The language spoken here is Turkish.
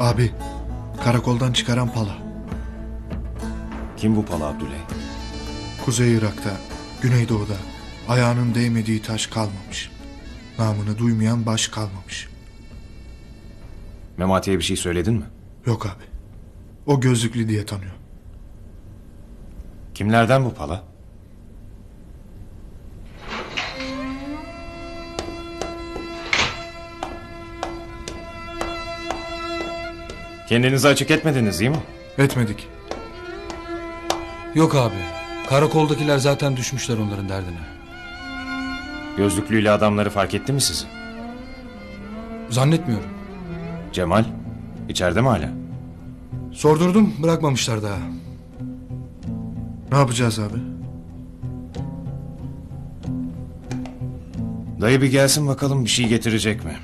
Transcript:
Abi karakoldan çıkaran pala. Kim bu Pala Abdüley? Kuzey Irak'ta, Güneydoğu'da ayağının değmediği taş kalmamış. Namını duymayan baş kalmamış. Memati'ye bir şey söyledin mi? Yok abi. O gözlüklü diye tanıyor. Kimlerden bu Pala? Kendinizi açık etmediniz değil mi? Etmedik. Yok abi. Karakoldakiler zaten düşmüşler onların derdine. Gözlüklüyle adamları fark etti mi sizi? Zannetmiyorum. Cemal, içeride mi hala? Sordurdum bırakmamışlar daha. Ne yapacağız abi? Dayı bir gelsin bakalım bir şey getirecek mi?